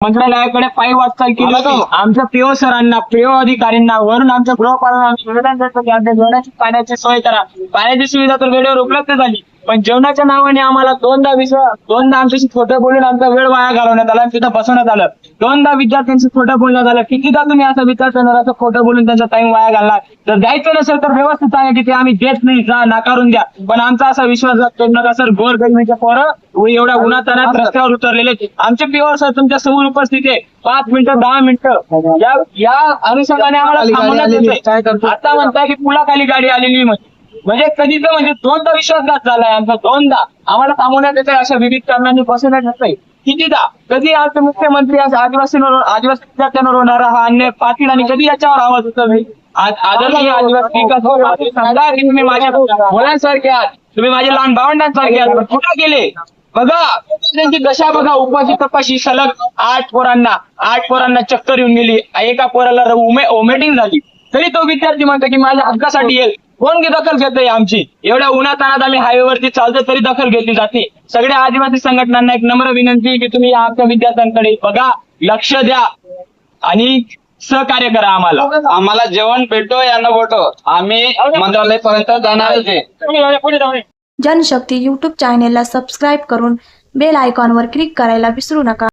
मंत्रालयाकडे पायी वाटचाल केली होती आमच्या पीओ सरांना पीओ अधिकाऱ्यांना वरून आमच्या गृहपालना निवेदन देतो की आमच्या जेवणाची पाण्याची सोय करा पाण्याची सुविधा तर वेळेवर उपलब्ध झाली पण जेवणाच्या नावाने आम्हाला दोनदा विषय दोनदा आमच्याशी खोटं बोलून आमचा वेळ वाया घालवण्यात आला आणि तिथं बसवण्यात आलं. दोनदा विद्यार्थ्यांशी खोटं बोलण्यात आलं कितीदा तुम्ही असं विद्यार्थ्यांना असं खोटं बोलून त्यांचा टाइम वाया घालणार. जर द्यायचं नसेल तर व्यवस्थित सांगा की ते आम्ही देत नाही जा नाकारून द्या पण आमचा असा विश्वास करू नका सर गोर गरिबीच्या पोरं व एवढ्या उन्हातानात रस्त्यावर उतरलेले. आमचे पीओ सर तुमच्यासमोर उपस्थित आहे. पाच मिनिटं दहा मिनिटं. या या अनुषंगाने आम्हाला. आता म्हणताय की पुलाखाली गाडी आलेली म्हणजे म्हणजे कधीच म्हणजे दोनदा विश्वासघात झालाय आमचा दोनदा. आम्हाला थांबवण्यात येते अशा विविध कारणांनी बसवण्यात येतंय. कितीदा? कधी आमचे मुख्यमंत्री आज आदिवासींवर आदिवासी विद्यार्थ्यांवर होणारा हा अन्याय पाटील आणि कधी याच्यावर आवाज उचलले आज आदरणीय आदिवासी विकास की तुम्ही माझ्या मुलांसारखे आहात. तुम्ही माझ्या लहान भावंडांसारखे आहात. कुठं गेले? बघा त्यांची दशा बघा उपाशी तपाशी सलग आठ पोरांना आठ पोरांना चक्कर येऊन गेली. एका पोराला ओमेटिंग झाली. तरी तो विद्यार्थी म्हणतो की माझ्या हक्कासाठी येईल कोण घे दखल घेतोय आमची? एवढ्या उन्हातानात आम्ही हायवेवरती चालतो तरी दखल घेतली जाते. सगळ्या आदिवासी संघटनांना एक नम्र विनंती की तुम्ही या आमच्या विद्यार्थ्यांकडे बघा लक्ष द्या आणि सहकार्य करा आम्हाला. आम्हाला जेवण भेटो या न भेटो आम्ही मंत्रालय पर्यंत जाणारच आहे. पुढे जाऊ जनशक्ती यूट्यूब चॅनेलला सबस्क्राईब करून बेल आयकॉनवर क्लिक करायला विसरू नका.